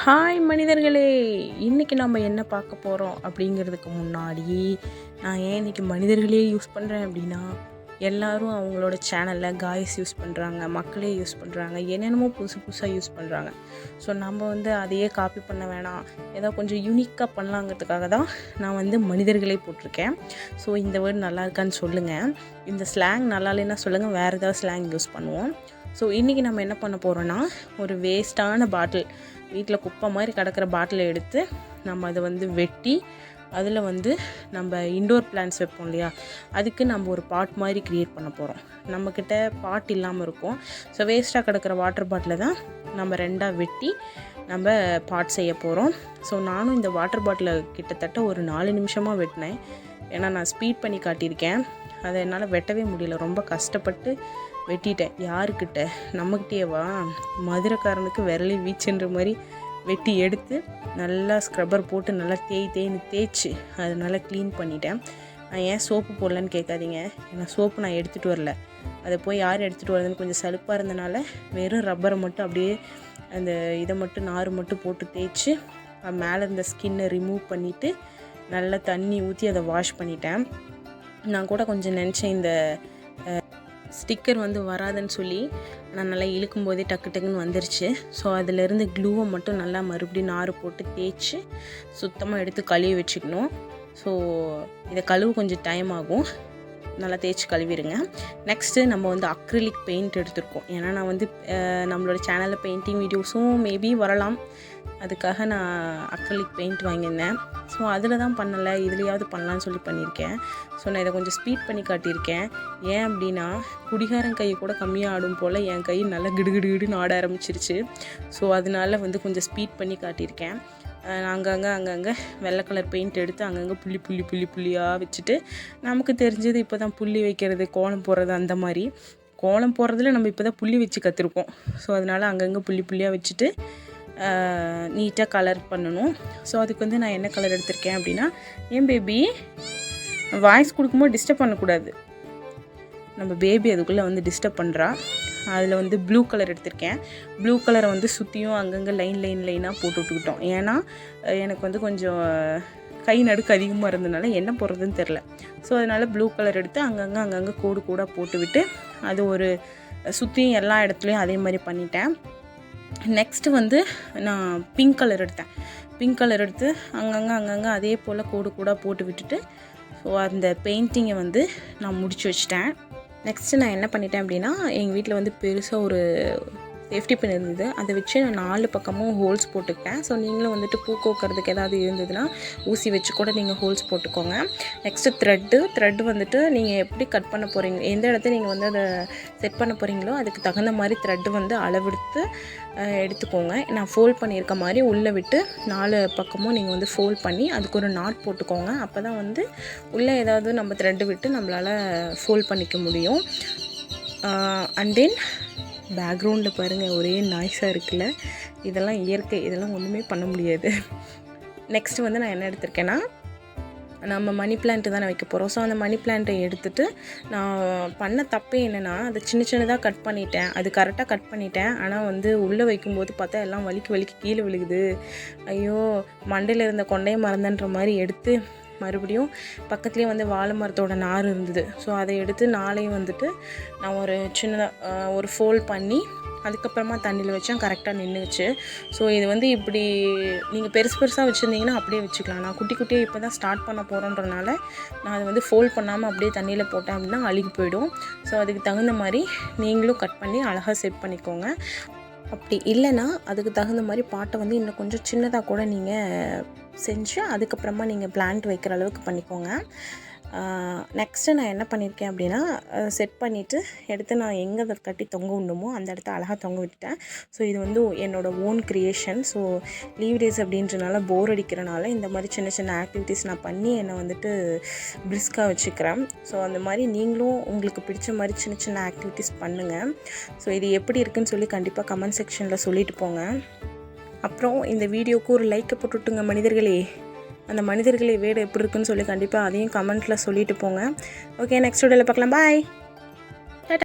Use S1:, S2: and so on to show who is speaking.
S1: Hi மனிதர்களே. இன்றைக்கி நம்ம என்ன பார்க்க போகிறோம் அப்படிங்கிறதுக்கு முன்னாடி நான் ஏன் இன்றைக்கி மனிதர்களே யூஸ் பண்ணுறேன் அப்படின்னா எல்லாரும் அவங்களோட சேனலில் காய்ஸ் யூஸ் பண்ணுறாங்க மக்களே யூஸ் பண்ணுறாங்க என்னென்னமோ புதுசு புதுசாக யூஸ் பண்ணுறாங்க ஸோ நம்ம வந்து அதையே காப்பி பண்ண வேணாம். ஏதோ கொஞ்சம் யூனிக்காக பண்ணலாங்கிறதுக்காக தான் நான் வந்து மனிதர்களே போட்டிருக்கேன். ஸோ இந்த வேர்டு நல்லா இருக்கான்னு சொல்லுங்கள் இந்த ஸ்லாங் நல்லா இல்லைன்னா சொல்லுங்கள் வேறு ஏதாவது ஸ்லாங் யூஸ் பண்ணுவோம். ஸோ இன்றைக்கி நம்ம என்ன பண்ண போகிறோன்னா ஒரு வேஸ்ட்டான பாட்டில் வீட்டில் குப்பை மாதிரி கிடக்கிற பாட்டிலை எடுத்து நம்ம அதை வந்து வெட்டி அதில் வந்து நம்ம இண்டோர் பிளான்ஸ் வைப்போம் இல்லையா? அதுக்கு நம்ம ஒரு பாட் மாதிரி க்ரியேட் பண்ண போகிறோம் நம்மக்கிட்ட பாட் இல்லாமல் இருக்கும். ஸோ வேஸ்ட்டாக கிடக்கிற வாட்டர் பாட்டில் தான் நம்ம ரெண்டாக வெட்டி நம்ம பாட் செய்ய போகிறோம் ஸோ நானும் இந்த வாட்டர் பாட்டிலை கிட்டத்தட்ட ஒரு நாலு நிமிஷமாக வெட்டினேன். ஏன்னா நான் ஸ்பீட் பண்ணி காட்டியிருக்கேன். அதை என்னால் வெட்டவே முடியல. ரொம்ப கஷ்டப்பட்டு வெட்டிட்டேன். யாருக்கிட்ட? நம்மக்கிட்டேவா மதுரைக்காரனுக்கு விரலி வீச்சுன்ற மாதிரி வெட்டி எடுத்து நல்லா ஸ்க்ரப்பர் போட்டு நல்லா தேய் தேய்னு தேய்ச்சி அதை நல்லா க்ளீன் பண்ணிட்டேன். நான் ஏன் சோப்பு போடலன்னு கேட்காதீங்க. ஏன்னா சோப்பு நான் எடுத்துகிட்டு வரல. அதை போய் யார் எடுத்துகிட்டு வரதுன்னு கொஞ்சம் சலுப்பாக இருந்தனால வெறும் ரப்பரை மட்டும் அப்படியே அந்த இதை மட்டும் நார் மட்டும் போட்டு தேய்ச்சி மேலே இருந்த ஸ்கின்னை ரிமூவ் பண்ணிவிட்டு நல்லா தண்ணி ஊற்றி அதை வாஷ் பண்ணிட்டேன். நான் கூட கொஞ்சம் நினச்சேன் இந்த ஸ்டிக்கர் வந்து வராதுன்னு சொல்லி நான் நல்லா இழுக்கும் போதே டக்கு டக்குன்னு வந்துருச்சு. ஸோ அதிலேருந்து க்ளூவை மட்டும் நல்லா மறுபடியும் நார் போட்டு தேய்ச்சி சுத்தமாக எடுத்து கழுவி வச்சுக்கணும். ஸோ இதை கழுவு கொஞ்சம் டைம் ஆகும். நல்லா தேய்ச்சி கழுவிடுங்க. நெக்ஸ்ட்டு நம்ம வந்து அக்ரிலிக் பெயிண்ட் எடுத்திருக்கோம். ஏன்னா நான் வந்து நம்மளோட சேனலில் பெயிண்டிங் வீடியோஸும் மேபி வரலாம். அதுக்காக நான் அக்ரலிக் பெயிண்ட் வாங்கியிருந்தேன். ஸோ அதில் தான் பண்ணலை. இதுலையாவது பண்ணலான்னு சொல்லி பண்ணியிருக்கேன். ஸோ நான் இதை கொஞ்சம் ஸ்பீட் பண்ணி காட்டியிருக்கேன். ஏன் அப்படின்னா குடிகாரன் கை கூட கம்மியாக ஆடும் போல் என் கை நல்லா கிடுகிடுகிடுன்னு ஆட ஆரம்பிச்சிருச்சு. ஸோ அதனால வந்து கொஞ்சம் ஸ்பீட் பண்ணி காட்டியிருக்கேன். அங்கங்கே அங்கங்கே வெள்ளை கலர் பெயிண்ட் எடுத்து அங்கங்கே புள்ளி புள்ளி புள்ளி புள்ளியாக வச்சுட்டு நமக்கு தெரிஞ்சது இப்போ தான் புள்ளி வைக்கிறது கோலம் போடுறது அந்த மாதிரி. கோலம் போடுறதுல நம்ம இப்போ தான் புள்ளி வச்சு கற்றுருக்கோம் ஸோ அதனால் அங்கங்கே புள்ளி புள்ளியாக வச்சுட்டு நீட்டாக கலர் பண்ணணும். ஸோ அதுக்கு வந்து நான் என்ன கலர் எடுத்திருக்கேன் அப்படின்னா ஏன் பேபி வாய்ஸ் கொடுக்கும்போது டிஸ்டர்ப் பண்ணக்கூடாது. நம்ம பேபி அதுக்குள்ளே வந்து டிஸ்டர்ப் பண்ணுறா அதில் வந்து ப்ளூ கலர் எடுத்திருக்கேன். ப்ளூ கலரை வந்து சுற்றியும் அங்கங்கே லைன் லைன் லைனாக போட்டு விட்டுக்கிட்டோம். ஏன்னா எனக்கு வந்து கொஞ்சம் கை நடுக்கு அதிகமாக இருந்ததுனால என்ன போடுறதுன்னு தெரில. ஸோ அதனால் ப்ளூ கலர் எடுத்து அங்கங்கே அங்கங்கே கோடு கூடாக போட்டு விட்டு அது ஒரு சுற்றியும் எல்லா இடத்துலையும் அதே மாதிரி பண்ணிட்டேன். நெக்ஸ்ட்டு வந்து நான் பிங்க் கலர் எடுத்தேன். பிங்க் கலர் எடுத்து அங்கங்கே அங்கங்கே அதே போல் கோடு கூட போட்டு விட்டுட்டு ஸோ அந்த பெயிண்டிங்கை வந்து நான் முடிச்சு வச்சிட்டேன். நெக்ஸ்ட்டு நான் என்ன பண்ணிட்டேன் அப்படின்னா எங்கள் வீட்டில் வந்து பெருசாக ஒரு சேஃப்டி பின் இருந்தது. அதை வச்சு நான் நாலு பக்கமும் ஹோல்ஸ் போட்டுக்கிட்டேன். ஸோ நீங்களும் வந்துட்டு பூ கோக்கிறதுக்கு ஏதாவது இருந்ததுன்னா ஊசி வச்சு கூட நீங்கள் ஹோல்ஸ் போட்டுக்கோங்க. நெக்ஸ்ட்டு த்ரெட்டு த்ரெட் வந்துட்டு நீங்கள் எப்படி கட் பண்ண போகிறீங்க எந்த இடத்த நீங்கள் வந்து அதை செட் பண்ண போகிறீங்களோ அதுக்கு தகுந்த மாதிரி த்ரெட்டு வந்து அளவெடுத்து எடுத்துக்கோங்க. நான் ஃபோல்ட் பண்ணியிருக்க மாதிரி உள்ளே விட்டு நாலு பக்கமும் நீங்கள் வந்து ஃபோல்ட் பண்ணி அதுக்கு ஒரு நாட் போட்டுக்கோங்க. அப்போ தான் வந்து உள்ளே ஏதாவது நம்ம த்ரெட்டு விட்டு நம்மளால் ஃபோல்ட் பண்ணிக்க முடியும். அண்ட் தென் பேக்ரவுண்டில் பாருங்கள் ஒரே நாய்ஸாக இருக்குல்ல. இதெல்லாம் இயற்கை இதெல்லாம் ஒன்றுமே பண்ண முடியாது. நெக்ஸ்ட்டு வந்து நான் என்ன எடுத்திருக்கேன்னா நம்ம மணி பிளான்ட்டு தானே வைக்க போகிறோம் ஸோ அந்த மணி பிளான்ட்டை எடுத்துகிட்டு நான் பண்ண தப்பே என்னென்னா அதை சின்ன சின்னதாக கட் பண்ணிட்டேன். அது கரெக்டாக கட் பண்ணிட்டேன். ஆனால் வந்து உள்ளே வைக்கும்போது பார்த்தா எல்லாம் வலிக்கு வலிக்கு கீழே விழுகுது. ஐயோ மண்டையில் இருந்த கொண்டையை மறந்தன்ற மாதிரி எடுத்து மறுபடியும் பக்கத்துலேயே வந்து வாழை மரத்தோட நார் இருந்தது. ஸோ அதை எடுத்து நாளையும் வந்துட்டு நான் ஒரு சின்னதாக ஒரு ஃபோல்ட் பண்ணி அதுக்கப்புறமா தண்ணியில் வச்சேன் கரெக்டாக நின்றுச்சு ஸோ இது வந்து இப்படி நீங்கள் பெருசு பெருசாக வச்சுருந்தீங்கன்னா அப்படியே வச்சுக்கலாம். நான் குட்டி குட்டியாக இப்போ தான் ஸ்டார்ட் பண்ண போகிறோன்றனால நான் அதை வந்து ஃபோல்ட் பண்ணாமல் அப்படியே தண்ணியில் போட்டேன் அப்படின்னா அழுகி போயிடும். ஸோ அதுக்கு தகுந்த மாதிரி நீங்களும் கட் பண்ணி அழகாக செட் பண்ணிக்கோங்க. அப்படி இல்லைன்னா அதுக்கு தகுந்த மாதிரி பாட்டை வந்து இன்னும் கொஞ்சம் சின்னதாக கூட நீங்கள் செஞ்சு அதுக்கப்புறமா நீங்கள் பிளான்ட் வைக்கிற அளவுக்கு பண்ணிக்கோங்க. நெக்ஸ்ட்டு நான் என்ன பண்ணியிருக்கேன் அப்படின்னா செட் பண்ணிவிட்டு எடுத்து நான் எங்கே அதை கட்டி தொங்க விடணுமோ அந்த இடத்த அழகாக தொங்க விட்டுட்டேன். ஸோ இது வந்து என்னோடய own creation so leave days அப்படின்றனால போர் அடிக்கிறனால இந்த மாதிரி சின்ன சின்ன ஆக்டிவிட்டீஸ் நான் பண்ணி என்னை வந்துட்டு பிரிஸ்காக வச்சுக்கிறேன். ஸோ அந்த மாதிரி நீங்களும் உங்களுக்கு பிடிச்ச மாதிரி சின்ன சின்ன ஆக்டிவிட்டீஸ் பண்ணுங்கள் ஸோ இது எப்படி இருக்குன்னு சொல்லி கண்டிப்பாக கமெண்ட் செக்ஷனில் சொல்லிட்டு போங்க. அப்புறம் இந்த வீடியோவுக்கு ஒரு லைக்கை போட்டுட்டுங்க மனிதர்களே. அந்த மனிதர்களை வீடு எப்படி இருக்குன்னு சொல்லி கண்டிப்பாக அதையும் கமெண்ட்டில் சொல்லிட்டு போங்க. ஓகே நெக்ஸ்ட் வீடியோவில் பார்க்கலாம். பாய்